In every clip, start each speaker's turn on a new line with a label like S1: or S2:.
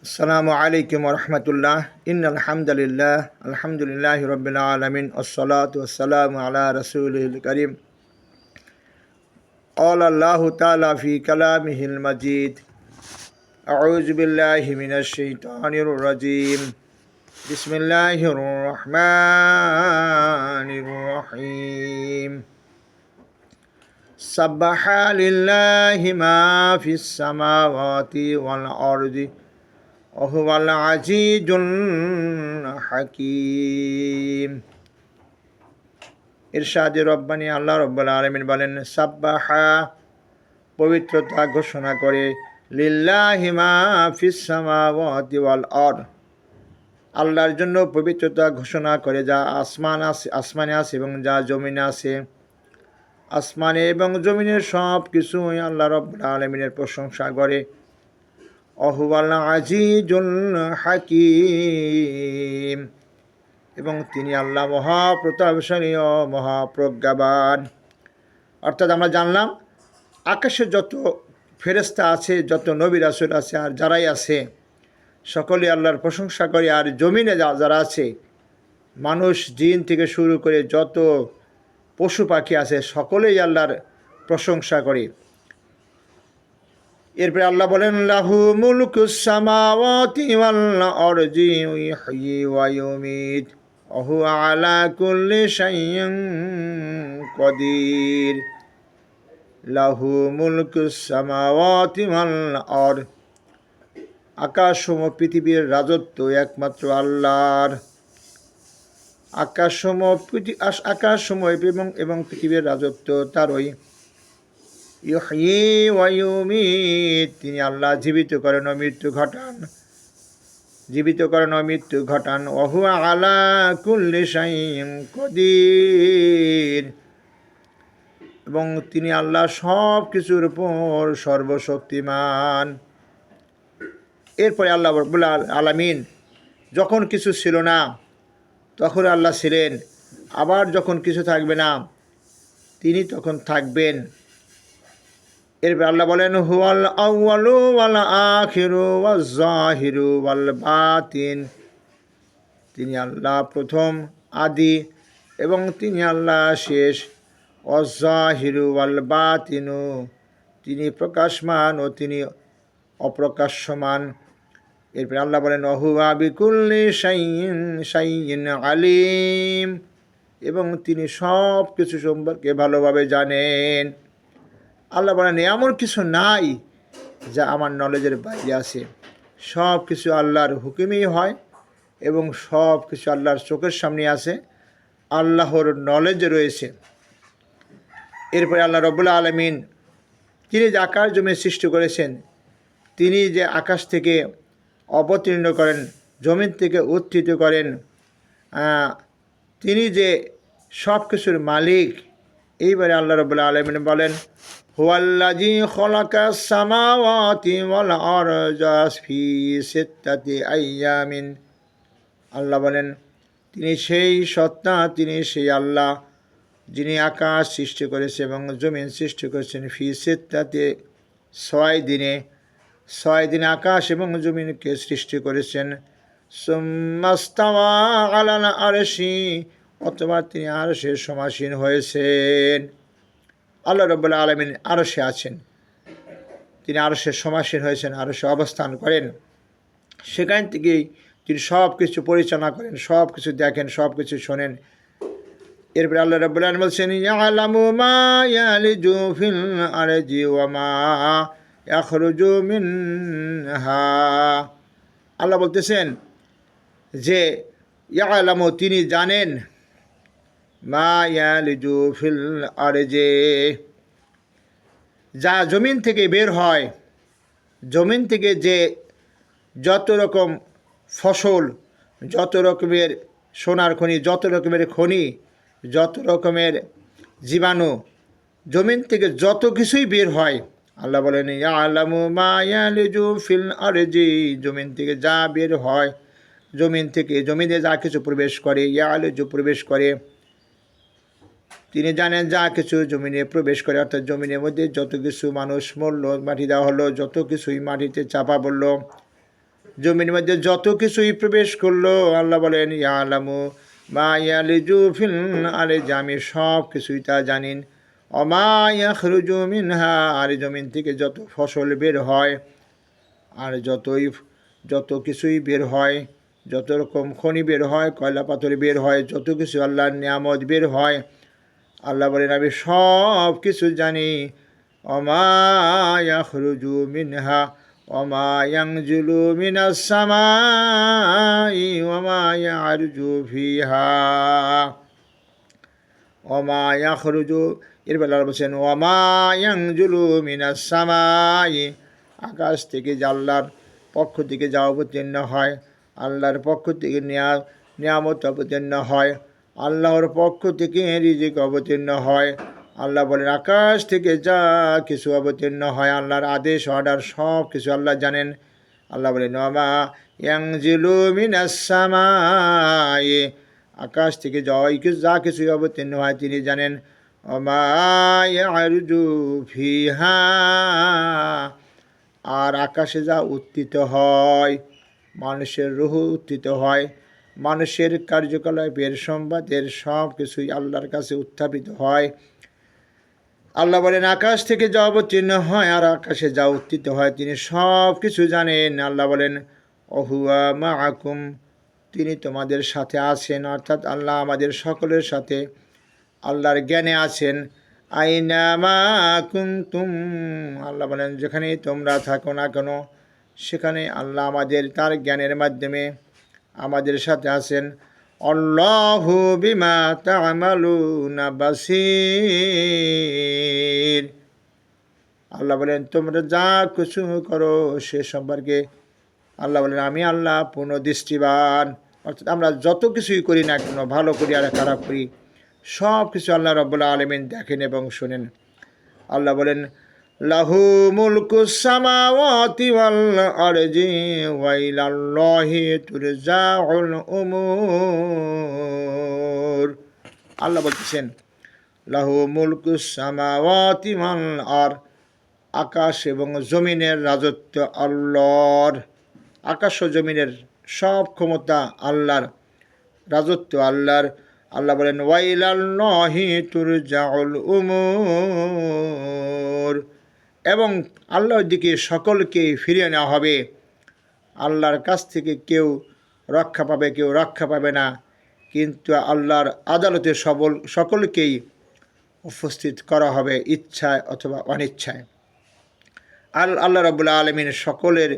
S1: السلام عليكم ورحمة الله. إن الحمد لله الحمد لله رب العالمين والصلاة والسلام على رسوله الكريم. قال الله تعالى في كلامه المجيد أعوذ بالله من الشيطان الرجيم. بسم الله الرحمن الرحيم. سبح لله ما في السماوات والأرض অহবালা আজি জুন হাকিম। ইরশাদি রব্বানি আল্লাহ রব্বাল আলমিন বলেন, সাব্বাহা, পবিত্রতা ঘোষণা করে লিল্লা হিমা ওয়াল অর আল্লাহর জন্য পবিত্রতা ঘোষণা করে যা আসমান আছে আসমানে আছে এবং যা জমিনে আছে। আসমানে এবং জমিনের সব কিছুই আল্লাহ রব্বুল আলমিনের প্রশংসা করে। অহুয়াল আজিজুল হাকিম। এবং তিনি আল্লাহ মহাপ্রতাপশালী ও মহাপ্রজ্ঞাবান। অর্থাৎ আমরা জানলাম, আকাশে যত ফেরেস্তা আছে, যত নবী রাসুল আছে, আর যারাই আছে, সকলে আল্লাহর প্রশংসা করে, আর জমিনে যা যারা আছে, মানুষ, জিন থেকে শুরু করে যত পশু পাখি আছে, সকলেই আল্লাহর প্রশংসা করে। এরপরে আল্লাহ বলেন, লাহু মুলকুসামাওয়াতি ওয়াল আরজি ইহয়ি ওয়া ওহু আলা কুল্লি কদির। লাহু মুলকুসামাওয়াতি ওয়াল আর, আকাশ সম পৃথিবীর রাজত্ব একমাত্র আল্লাহর। আকাশ সম আকাশ সময় এবং এবং পৃথিবীর রাজত্ব তারই তিনি আল্লাহ জীবিত করেন ও মৃত্যু ঘটান। জীবিত করেন ও মৃত্যু ঘটান। অহু আলা কুল্লি সাইম কদির। এবং তিনি আল্লাহ সব কিছুর উপর সর্বশক্তিমান। এরপরে আল্লাহ রব্বুল আলামিন যখন কিছু ছিল না, তখন আল্লাহ ছিলেন। আবার যখন কিছু থাকবে না, তিনি তখন থাকবেন। এরপর আল্লাহ বলেন, হুয়াল আউয়ালু ওয়াল আখিরু ওয়াল জাহিরু ওয়াল বাতিন। তিনি আল্লাহ প্রথম, আদি এবং তিনি আল্লাহ শেষ। অজাহিরু ওয়াল বাতিনু। তিনি প্রকাশমান ও তিনি অপ্রকাশ্যমান। এরপর আল্লাহ বলেন অহুয়া বিকুল্লি সাইন সাইন আলিম। এবং তিনি সব কিছু সম্পর্কে ভালোভাবে জানেন। আল্লাহ বলেন, এমন কিছু নাই যা আমার নলেজের বাইরে আছে। সব কিছু আল্লাহর হুকুমেই হয় এবং সব কিছু আল্লাহর চোখের সামনে আছে। আল্লাহর নলেজে রয়েছে। এরপরে আল্লাহ রবুল্লা আলমিন, তিনি যে আকাশ জমি সৃষ্টি করেছেন, তিনি যে আকাশ থেকে অবতীর্ণ করেন, জমিন থেকে উত্থিত করেন তিনি যে সব কিছুর মালিক। এইবারে আল্লাহ রবুল্লা আলমিন বলেন সিত্তাতি আইয়ামিন। আল্লাহ বলেন, তিনি সেই সত্তা, তিনি সেই আল্লাহ, যিনি আকাশ সৃষ্টি করেছে এবং জমিন সৃষ্টি করেছেন ফি সিত্তাতে ছয় দিনে। ছয় দিনে আকাশ এবং জমিনকে সৃষ্টি করেছেন। সোম্মাস্তাওয়া আলানা আরশি, অথবা তিনি আরশের সমাসীন হয়েছেন। আল্লাহ রব্বুল্লা আলমিন আরশে আছেন। তিনি আরশের সমাসীন হয়েছেন, আরশে অবস্থান করেন। সেখান থেকেই তিনি সব কিছু পরিচালনা করেন সব কিছু দেখেন সব কিছু শোনেন। এরপরে আল্লাহ রব্বুল আলম বলছেন আল্লাহ বলতেছেন যে ইয়া ইয়ালামু, তিনি জানেন মা ইয়ালিজু ফিল যা জমিন থেকে বের হয়, জমিন থেকে যে যত রকম ফসল, যত রকমের সোনার খনি, যত রকমের খনি, যত রকমের জীবাণু, জমিন থেকে যত কিছুই বের হয়, আল্লাহ বলেন আলামু মায়ালিজু ফিল আরজি জমিন থেকে যা বের হয়, জমিন থেকে জমিনে যা কিছু প্রবেশ করে ইয়া আলজু প্রবেশ করে। তিনি জানেন যা কিছু জমিনে প্রবেশ করে, অর্থাৎ জমিনের মধ্যে যত কিছু মানুষ মরল, মাটি দেওয়া হলো, যত কিছুই মাটিতে চাপা পড়ল, জমির মধ্যে যত কিছুই প্রবেশ করল, আল্লাহ বলেন, ইয়ালামু মা ইয়ালিজু ফিল আরে যে আমি সব কিছুই তা জানিন। অমা ইয়াখরুজু মিনহা আর জমিন থেকে যত ফসল বের হয়, আর যতই, যত কিছুই বের হয়, যত রকম খনি বের হয়, কয়লা পাথর বের হয়, যত কিছু আল্লাহর নিয়ামত বের হয় আল্লাহ বলেন, আমি সব কিছু জানি। অমায়াখরুজু মিনহা অমায়াংজুলু মিনাস সামাই অমায়ারজু ফিহা। অমায়াখরুজু এর বেলা বলছেন অমায়াংজুলু মিনাস সামাই, আকাশ থেকে যে আল্লাহর পক্ষ থেকে যা অবতীর্ণ হয়, আল্লাহর পক্ষ থেকে নেয়া নিয়ামত অবতীর্ণ হয়। আল্লাহর পক্ষ থেকে রিজিক অবতীর্ণ হয়। আল্লাহ বলেন, আকাশ থেকে যা কিছু অবতীর্ণ হয়, আল্লাহর আদেশ অর্ডার সব কিছু আল্লাহ জানেন। আল্লাহ বলেন নমা ইয়াংজিলু মিনাসামাই আকাশ থেকে যা কিছু যা কিছু অবতীর্ণ হয়, তিনি জানেন আর আকাশে যা উত্থিত হয়, মানুষের রুহ উত্থিত হয়। মানুষের কার্যকলাপের সংবাদের সব কিছুই আল্লাহর কাছে উত্থাপিত হয়। আল্লাহ বলেন, আকাশ থেকে যা অবতীর্ণ হয় আর আকাশে যা উত্থিত হয়, তিনি সব কিছু জানেন। আল্লাহ বলেন, অহুয়া মা আকুম তিনি তোমাদের সাথে আছেন। অর্থাৎ আল্লাহ আমাদের সকলের সাথে আল্লাহর জ্ঞানে আছেন। আইনা মা কুন্তুম আল্লাহ বলেন যেখানে তোমরা থাকো না কেন, সেখানে আল্লাহ আমাদের তার জ্ঞানের মাধ্যমে আমাদের সাথে আছেন অল্লাহ বিমা তামালুনা বাসির। আল্লাহ বলেন, তোমরা যা কিছু করো সে সম্পর্কে আল্লাহ বলেন, আমি আল্লাহ পূর্ণ দৃষ্টিবান। অর্থাৎ আমরা যত কিছুই করি না কেন, ভালো করি আর খারাপ করি সব কিছু আল্লাহ রব্বুল্লা আলমিন দেখেন এবং শোনেন। আল্লাহ বলেন লাহু মুলকু সামাওয়াতি ওয়াল আরজি ওয়া ইলাল্লাহি তুরজাউল উমুর। আল্লাহ বলতেছেন, লাহু মুলকু সামাওয়াতি ওয়াল আর, আকাশ এবং জমিনের রাজত্ব আল্লাহর। আকাশ ও জমিনের সব ক্ষমতা আল্লাহর, রাজত্ব আল্লাহর। আল্লাহ বলেন, ওয়াইলাল্লাহি তুরজাউল উমুর। এবং আল্লাহর দিকে সকলকে ফিরিয়ে নেওয়া হবে। আল্লাহর কাছ থেকে কেউ রক্ষা পাবে, কেউ রক্ষা পাবে না। কিন্তু আল্লাহর আদালতে সবল, সকলকেই উপস্থিত করা হবে ইচ্ছায় অথবা অনিচ্ছায়। আল, আল্লাহ রবুল্লা আলমিন সকলের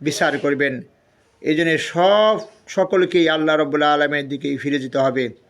S1: বিচার করবেন। এই জন্যে সব সকলকেই আল্লাহ রবুল্লা আলমের দিকেই ফিরে যেতে হবে।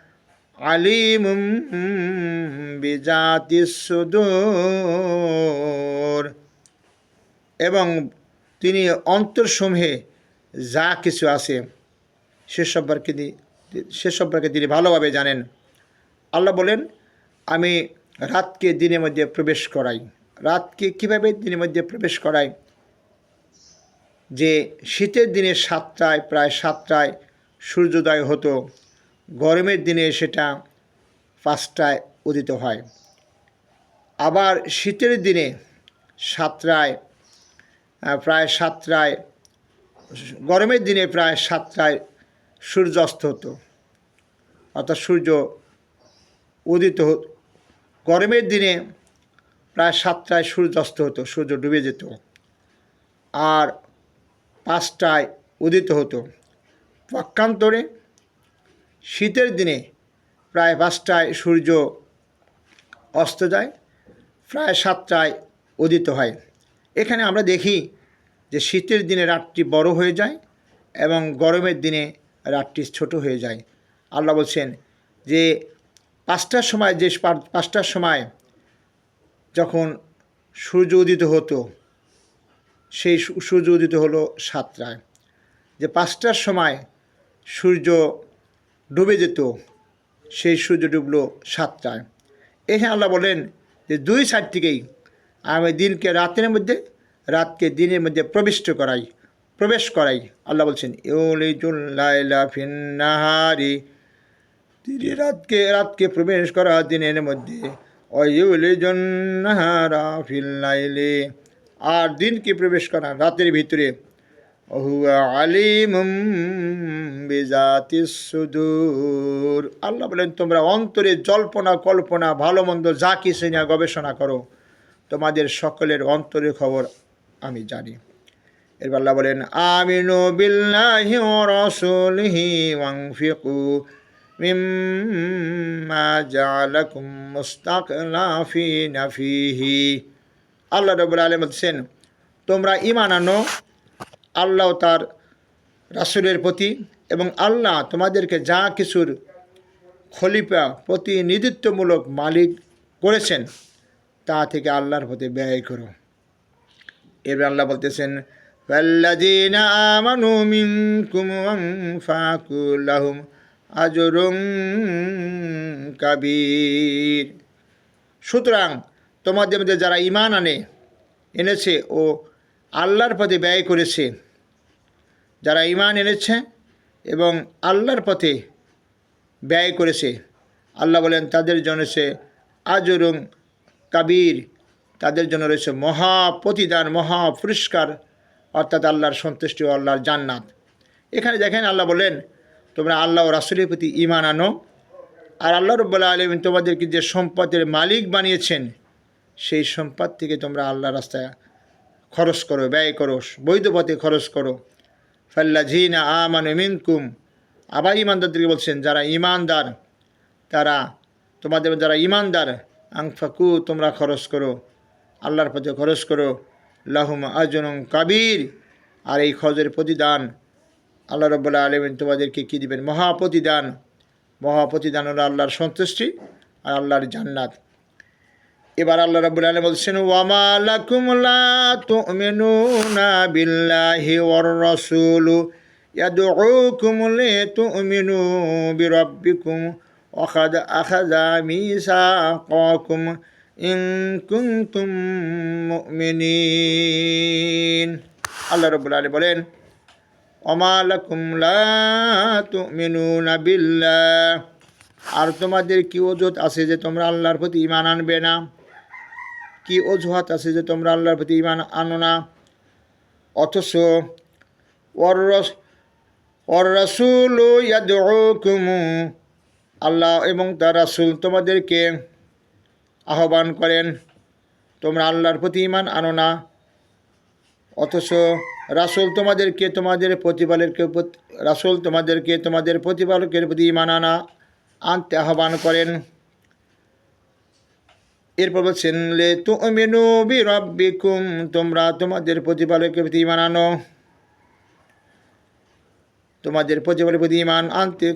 S1: আলিম বিজাতি সুদূর। এবং তিনি অন্তরসমূহে যা কিছু আছে, সে সম্পর্কে সে সম্পর্কে তিনি ভালোভাবে জানেন। আল্লাহ বলেন, আমি রাতকে দিনের মধ্যে প্রবেশ করাই। রাতকে কীভাবে দিনের মধ্যে প্রবেশ করাই? যে শীতের দিনে সাতটায়, প্রায় সাতটায় সূর্যোদয় হতো। গরমের দিনে সেটা পাঁচটায় উদিত হয়। আবার শীতের দিনে সাতটায় প্রায় সাতটায়, গরমের দিনে প্রায় সাতটায় সূর্যাস্ত হতো। অর্থাৎ সূর্য উদিত হতো। গরমের দিনে প্রায় সাতটায় সূর্যাস্ত হতো, সূর্য ডুবে যেত। আর পাঁচটায় উদিত হতো। পক্ষান্তরে শীতের দিনে প্রায় পাঁচটায় সূর্য অস্ত যায়, প্রায় সাতটায় উদিত হয়। এখানে আমরা দেখি যে শীতের দিনে রাতটি বড় হয়ে যায় এবং গরমের দিনে রাতটি ছোট হয়ে যায়। আল্লাহ বলছেন যে পাঁচটার সময় যে পাঁচটার সময় যখন সূর্য উদিত হতো, সেই সূর্য উদিত হলো সাতটায়। যে পাঁচটার সময় সূর্য ডুবে যেত। সেই সূর্য ডুবলো সাতটায়। এখানে আল্লাহ বলেন যে দুই সাইড থেকেই আমি দিনকে রাতের মধ্যে, রাতকে দিনের মধ্যে প্রবিষ্ট করাই, প্রবেশ করাই। আল্লাহ বলছেন ইউলিজুল্লাইলা ফিন্নাহারি তিনি রাতকে রাতকে প্রবেশ করা দিনের মধ্যে। অয়ুলিজন্নাহারা ফিল্লাইলে আর দিনকে প্রবেশ করা রাতের ভিতরে হুয়া আলিমুম সুদূর আল্লাহ বলেন, তোমরা অন্তরে জল্পনা, কল্পনা, ভালো মন্দ যা কিছু নিয়ে গবেষণা করো, তোমাদের সকলের অন্তরের খবর আমি জানি। এরপর আল্লাহ বলেন, আমিনু বিল্লাহি ওয়া রাসূলিহি ওয়ানফিকু মিম্মা জাআলাকুম মুস্তাকলাফিনা ফীহি। আল্লাহ রাব্বুল আলামিন বলছেন, তোমরা ঈমান আনো আল্লাহ তার রাসূলের প্রতি এবং আল্লাহ তোমাদেরকে যা কিছুর খলিফা প্রতিনিধিত্বমূলক মালিক করেছেন তা থেকে আল্লাহর প্রতি ব্যয় করো এবার আল্লাহ বলতেছেন فالذين آمنوا منكم وانفقوا لهم أجر كبير সুতরাং তোমাদের মধ্যে যারা ইমান আনে এনেছে ও আল্লাহর পথে ব্যয় করেছে, যারা ইমান এনেছে এবং আল্লাহর পথে ব্যয় করেছে। আল্লাহ বলেন, তাদের জন্য সে আজরুং কাবির, তাদের জন্য রয়েছে মহা প্রতিদান, মহা পুরস্কার, অর্থাৎ আল্লাহর সন্তুষ্টি ও আল্লাহর জান্নাত। এখানে দেখেন আল্লাহ বলেন, তোমরা আল্লাহ ও রাসুলের প্রতি ইমান আনো, আর আল্লাহ রব্বুল্লাহ আলমিন তোমাদেরকে যে সম্পদের মালিক বানিয়েছেন, সেই সম্পদ থেকে তোমরা আল্লাহ রাস্তায় খরচ করো, ব্যয় করো, বৈধ পথে খরচ করো। ফাল্লা ঝিনা আমান মিনকুম। আবার ইমানদারদেরকে বলছেন, যারা ইমানদার তারা তোমাদের যারা ইমানদার আংফাকু, তোমরা খরচ করো, আল্লাহর পথে খরচ করো। লাহুম আজনং কাবির। আর এই খরচের প্রতিদান আল্লাহ রব্বুল্লাহ আলমিন তোমাদেরকে কী দিবেন? মহাপ্রতিদান। মহাপ্রতিদান হলো আল্লাহর সন্তুষ্টি আর আল্লাহর জান্নাত। এবার আল্লাহ রাব্বুল আলামিন বলছেন, ওয়ামা লাকুম লা তুমিনুনা বিল্লাহি ওয়ার রাসূল ইয়াদউকুম লিতুমিনু বিরাব্বিকুম ওয়া কাদ আখাযা মিসাকাকুম ইন কুনতুম মুমিনিন। আল্লাহ রাব্বুল আলামিন বলেন ওমা লাকুম লা তুমিনুনা বিল্লাহ। আর তোমাদের কি অজুহাত আছে যে তোমরা আল্লাহর প্রতি ইমান আনবে না? কি অজুহাত আছে যে তোমরা আল্লাহর প্রতি ইমান আনো না? অথচ ওর রস ওর রাসুল ইয়াদুকুমু আল্লাহ এবং তার রাসুল তোমাদেরকে আহ্বান করেন, তোমরা আল্লাহর প্রতি ইমান আনো না। অথচ রাসুল তোমাদেরকে তোমাদের প্রতিপালকের প্রতি- রাসুল তোমাদেরকে তোমাদের প্রতিপালকের প্রতি ইমান আনা, আনতে আহ্বান করেন। এরপর বলছেন, লে তু মেনু বি তোমরা তোমাদের প্রতিপালকের প্রতি ইমান আনো। তোমাদের প্রতিপালকের প্রতি ইমান আনতে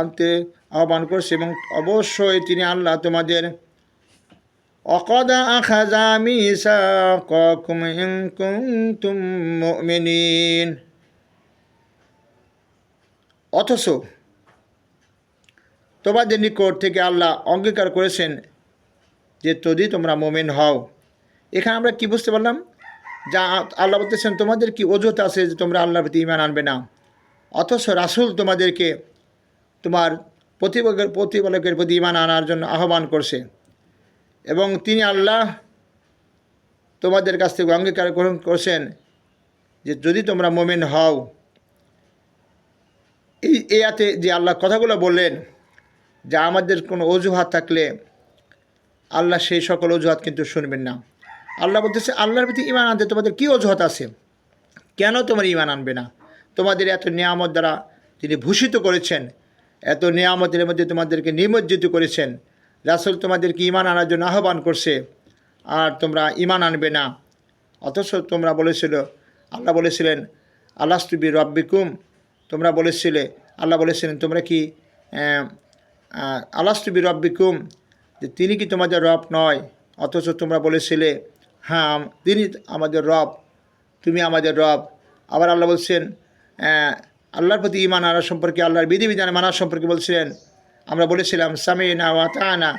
S1: আনতে আহ্বান করছে এবং অবশ্যই তিনি আল্লাহ তোমাদের, অকদা আখাজা মিসাকাকুম ইন কুনতুম মুমিনিন। অথচ তোমাদের নিকট থেকে আল্লাহ অঙ্গীকার করেছেন যে যদি তোমরা মোমেন হও। এখানে আমরা কি বুঝতে পারলাম? যা আল্লাহ বলতেছেন, তোমাদের কি অজুহাত আছে যে তোমরা আল্লাহর প্রতি ইমান আনবে না? অথচ রাসূল তোমাদেরকে তোমার প্রতিপালকের প্রতিপালকের প্রতি ইমান আনার জন্য আহ্বান করছে। এবং তিনি আল্লাহ তোমাদের কাছ থেকে অঙ্গীকার গ্রহণ করছেন যে যদি তোমরা মোমেন হও। এই এয়াতে যে আল্লাহ কথাগুলো বললেন, যা আমাদের কোনো অজুহাত থাকলে আল্লাহ সেই সকল অজুহাত কিন্তু শুনবেন না। আল্লাহ বলতেছে, আল্লাহর প্রতি ইমান আনতে তোমাদের কী অজুহাত আছে? কেন তোমার ইমান আনবে না? তোমাদের এত নিয়ামত দ্বারা তিনি ভূষিত করেছেন, এত নিয়ামতের মধ্যে তোমাদেরকে নিমজ্জিত করেছেন। রাসুল তোমাদেরকে ইমান আনার জন্য আহ্বান করছে, আর তোমরা ইমান আনবে না। অথচ তোমরা বলেছিল, আল্লাহ বলেছিলেন আল্লাহস্তুবি রব্বিকুম তোমরা বলেছিলে, আল্লাহ বলেছিলেন, তোমরা কি আল্লাহস্তুবি রব্বিকুম যে তিনি কি তোমাদের রব নয়? অথচ তোমরা বলেছিলে হ্যাঁ তিনি আমাদের রব তুমি আমাদের রব। আবার আল্লাহ বলছেন আহ, আল্লাহর প্রতি ইমান আনা সম্পর্কে আল্লাহর বিধিবিধান মানা সম্পর্কে বলছিলেন। আমরা বলেছিলাম সামি না ওয়াতানা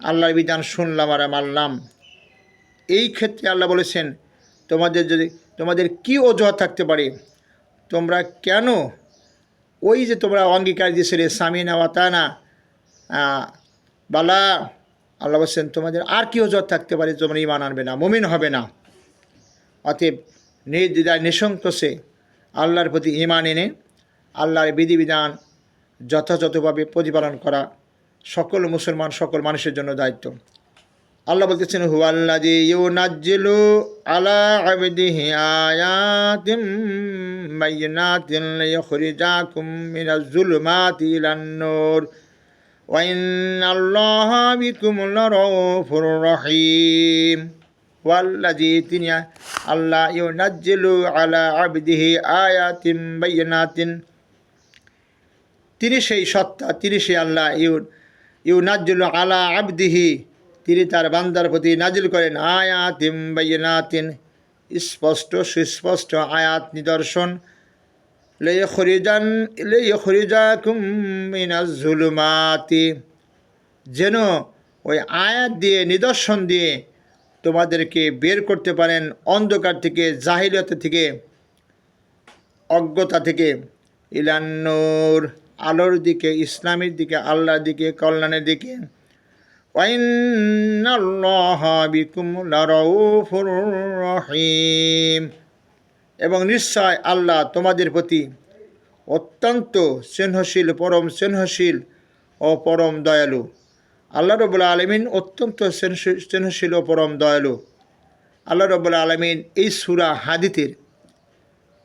S1: আল্লাহর বিধান শুনলাম আর মানলাম। এই ক্ষেত্রে আল্লাহ বলেছেন তোমাদের যদি তোমাদের কি অজুহাত থাকতে পারে? তোমরা কেন ওই যে তোমরা অঙ্গীকার দিয়েছিলে স্বামী নেওয়া তা না বালা, আল্লাহ বলছেন, তোমাদের আর কি অজুহাত থাকতে পারে তোমরা ইমান আনবে না, মুমিন হবে না। অতএব নির্দ্বিধায় নিঃসংকোচে আল্লাহর প্রতি ইমান এনে আল্লাহর বিধিবিধান যথাযথভাবে প্রতিপালন করা সকল মুসলমান, সকল মানুষের জন্য দায়িত্ব। আল্লাহ বলতেছেন হুয়াল্লাজি ইউনাজ্জিলু আলা তিনি সেই সত্তা, তিনি সেই আল্লাহ ইউ ইউ নাজ্জুল আলা আবদিহি। তিনি তার বান্দার প্রতি নাজিল করেন আয়াতিম বাইনাতিন স্পষ্ট সুস্পষ্ট আয়াত নিদর্শন। ঝুলুমাতি যেন ওই আয়াত দিয়ে, নিদর্শন দিয়ে তোমাদেরকে বের করতে পারেন অন্ধকার থেকে, জাহিলিয়ত থেকে, অজ্ঞতা থেকে। ইলান্নর আলোর দিকে, ইসলামের দিকে, আল্লাহর দিকে, কল্যাণের দিকে। রহিম। এবং নিশ্চয় আল্লাহ তোমাদের প্রতি অত্যন্ত স্নেহশীল, পরম স্নেহশীল ও পরম দয়ালু। আল্লাহ রবুল্লা আলমিন অত্যন্ত স্নেহশীল ও পরম দয়ালু। আল্লাহ রবুল্লা আলমিন এই সুরা হাদিতের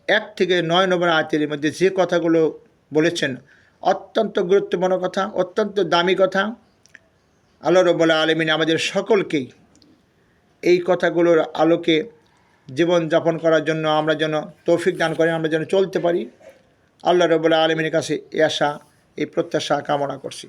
S1: এক থেকে নয় নম্বর আয়াতের মধ্যে যে কথাগুলো বলেছেন, অত্যন্ত গুরুত্বপূর্ণ কথা, অত্যন্ত দামি কথা, আল্লাহ রব্বুল্লাহ আলমিন আমাদের সকলকেই এই কথাগুলোর আলোকে জীবন যাপন করার জন্য আমরা যেন তৌফিক দান করেন আমরা যেন চলতে পারি। আল্লাহ রবুল্লাহ আলমীর কাছে এই আশা, এই প্রত্যাশা কামনা করছি।